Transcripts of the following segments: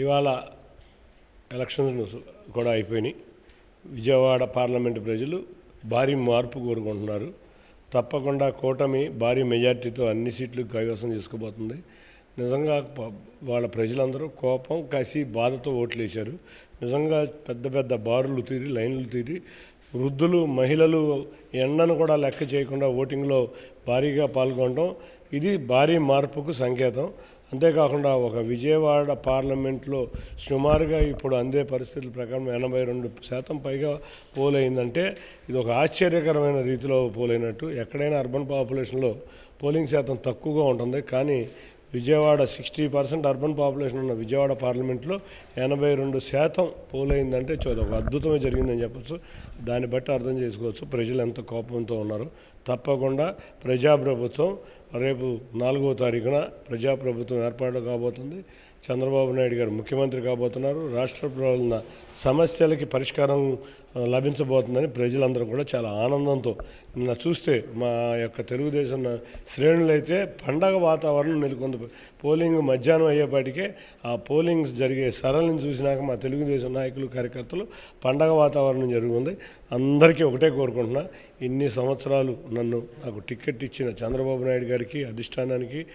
ఇవాళ ఎలక్షన్స్ కూడా అయిపోయినాయి. విజయవాడ పార్లమెంటు ప్రజలు భారీ మార్పు కోరుకుంటున్నారు. తప్పకుండా కూటమి భారీ మెజార్టీతో అన్ని సీట్లు కైవసం చేసుకోబోతుంది. నిజంగా వాళ్ళ ప్రజలందరూ కోపం కసి బాధతో ఓట్లు వేశారు నిజంగా పెద్ద పెద్ద బారులు తీరి లైన్లు తీరి వృద్ధులు మహిళలు ఎండను కూడా లెక్క చేయకుండా ఓటింగ్లో భారీగా పాల్గొనడం ఇది భారీ మార్పుకు సంకేతం. అంతేకాకుండా ఒక విజయవాడ పార్లమెంట్లో సుమారుగా ఇప్పుడు అందే పరిస్థితుల ప్రకారం ఎనభై రెండు శాతం పైగా పోలైందంటే ఇది ఒక ఆశ్చర్యకరమైన రీతిలో పోలైనట్టు. ఎక్కడైనా అర్బన్ పాపులేషన్లో పోలింగ్ శాతం తక్కువగా ఉంటుంది. కానీ Vijayawada sixty percent urban population ఉన్న విజయవాడ పార్లమెంట్లో ఎనభై రెండు శాతం పోలైందంటే చూద్దాం ఒక అద్భుతమే జరిగిందని చెప్పచ్చు. దాన్ని బట్టి అర్థం చేసుకోవచ్చు ప్రజలు ఎంత కోపంతో ఉన్నారు. తప్పకుండా ప్రజాప్రభుత్వం రేపు నాలుగో తారీఖున ప్రజాప్రభుత్వం ఏర్పాటు కాబోతుంది. చంద్రబాబు నాయుడు గారు ముఖ్యమంత్రి కాబోతున్నారు. రాష్ట్ర ప్రజల సమస్యలకి పరిష్కారం లభించబోతుందని ప్రజలందరూ కూడా చాలా ఆనందంతో నిన్న చూస్తే మా యొక్క తెలుగుదేశం శ్రేణులైతే పండగ వాతావరణం నెలకొంది. పోలింగ్ మధ్యాహ్నం అయ్యేపాటికే ఆ పోలింగ్ జరిగే సరళిని చూసినాక మా తెలుగుదేశం నాయకులు కార్యకర్తలు పండగ వాతావరణం జరుగుతుంది. అందరికీ ఒకటే కోరుకుంటున్నా ఇన్ని సంవత్సరాలు నన్ను నాకు టికెట్ ఇచ్చిన చంద్రబాబు నాయుడు గారికి అధిష్టానానికి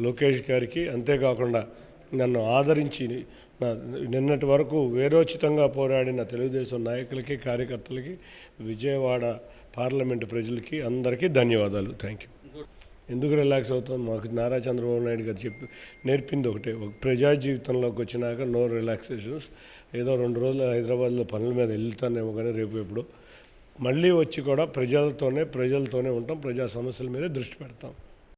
లోకేష్ గారికి అంతేకాకుండా నన్ను ఆదరించి నా నిన్నటి వరకు వేరోచితంగా పోరాడిన తెలుగుదేశం నాయకులకి కార్యకర్తలకి విజయవాడ పార్లమెంటు ప్రజలకి అందరికీ ధన్యవాదాలు. థ్యాంక్ యూ ఎందుకు రిలాక్స్ అవుతాం? మాకు నారా చంద్రబాబు నాయుడు గారు చెప్పి నేర్పింది ఒకటే. ఒక ప్రజా జీవితంలోకి వచ్చినాక నో రిలాక్సేషన్స్ ఏదో రెండు రోజులు హైదరాబాద్లో పనుల మీద వెళ్తానేమో కానీ రేపు ఎప్పుడు. మళ్ళీ వచ్చి కూడా ప్రజలతోనే ప్రజలతోనే ఉంటాం. ప్రజా సమస్యల మీదే దృష్టి పెడతాం.